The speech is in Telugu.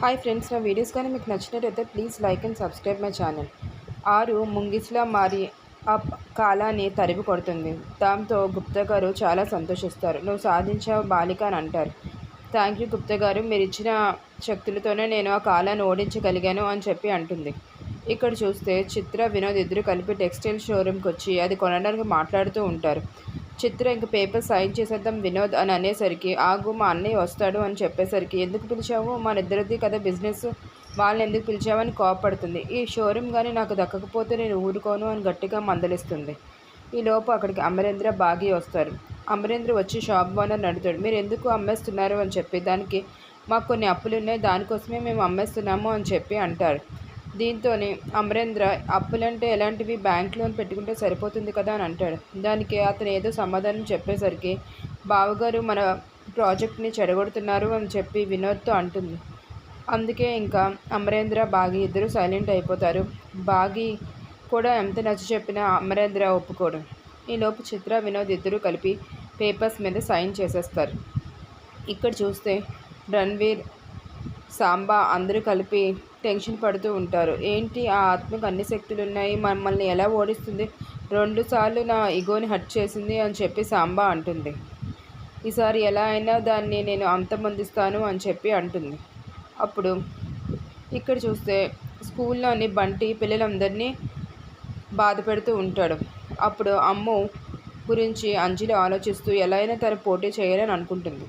హాయ్ ఫ్రెండ్స్ నా వీడియోస్ కానీ మీకు నచ్చినట్టయితే please like and subscribe my channel ఆరు ముంగిస్లా మారి ఆ కాలాన్ని తరిమి కొడుతుంది. దాంతో గుప్తా గారు చాలా సంతోషిస్తారు. నువ్వు సాధించావు బాలిక అని అంటారు. థ్యాంక్ యూ గుప్తా గారు మీరు ఇచ్చిన శక్తులతోనే నేను ఆ కాలాన్ని ఓడించగలిగాను అని చెప్పి అంటుంది. ఇక్కడ చూస్తే చిత్ర వినోద్ ఇద్దరు కలిపి టెక్స్టైల్ షోరూమ్కి వచ్చి అది కొనడానికి మాట్లాడుతూ ఉంటారు. చిత్ర ఇంక పేపర్ సైన్ చేసేద్దాం వినోద్ అని అనేసరికి ఆగు మా అన్నయ్య వస్తాడు అని చెప్పేసరికి ఎందుకు పిలిచావు? మన ఇద్దరిది కదా బిజినెస్. వాళ్ళని ఎందుకు పిలిచావని కోపడుతుంది. ఈ షోరూమ్ కానీ నాకు దక్కకపోతే నేను ఊరుకోను అని గట్టిగా మందలిస్తుంది. ఈ లోపు అక్కడికి అమరేంద్ర బాగి వస్తారు. అమరేంద్ర వచ్చి షాప్ ఓనర్ నడుతాడు మీరు ఎందుకు అమ్మేస్తున్నారు? అని చెప్పి దానికి మాకు కొన్ని అప్పులు ఉన్నాయి దానికోసమే మేము అమ్మేస్తున్నాము అని చెప్పి అంటారు. దీంతోనే అమరేంద్ర అప్పులంటే ఎలాంటివి బ్యాంక్ లోన్ పెట్టుకుంటే సరిపోతుంది కదా అని అంటాడు. దానికి అతను ఏదో సమాధానం చెప్పేసరికి బావగారు మన ప్రాజెక్ట్ని చెడగొడుతున్నారు అని చెప్పి వినోద్తో అంటుంది. అందుకే ఇంకా అమరేంద్ర బాగి ఇద్దరు సైలెంట్ అయిపోతారు. బాగి కూడా ఎంత నచ్చ చెప్పినా అమరేంద్ర ఒప్పుకోడు. ఈలోపు చిత్ర వినోద్ ఇద్దరు కలిపి పేపర్స్ మీద సైన్ చేసేస్తారు. ఇక్కడ చూస్తే రణ్వీర్ సాంబా అందరూ కలిపి టెన్షన్ పడుతూ ఉంటారు. ఏంటి? ఆ ఆత్మకు అన్ని శక్తులు ఉన్నాయి మమ్మల్ని ఎలా ఓడిస్తుంది? రెండు సార్లు నా ఇగోని హట్ చేసింది అని చెప్పి సాంబా అంటుంది. ఈసారి ఎలా అయినా దాన్ని నేను అంతమందిస్తాను అని చెప్పి అంటుంది. అప్పుడు ఇక్కడ చూస్తే స్కూల్లోని బంటి పిల్లలందరినీ బాధ పెడుతూ ఉంటాడు. అప్పుడు అమ్ము గురించి అంజలి ఆలోచిస్తూ ఎలా అయినా తను పోటీ చేయాలని అనుకుంటుంది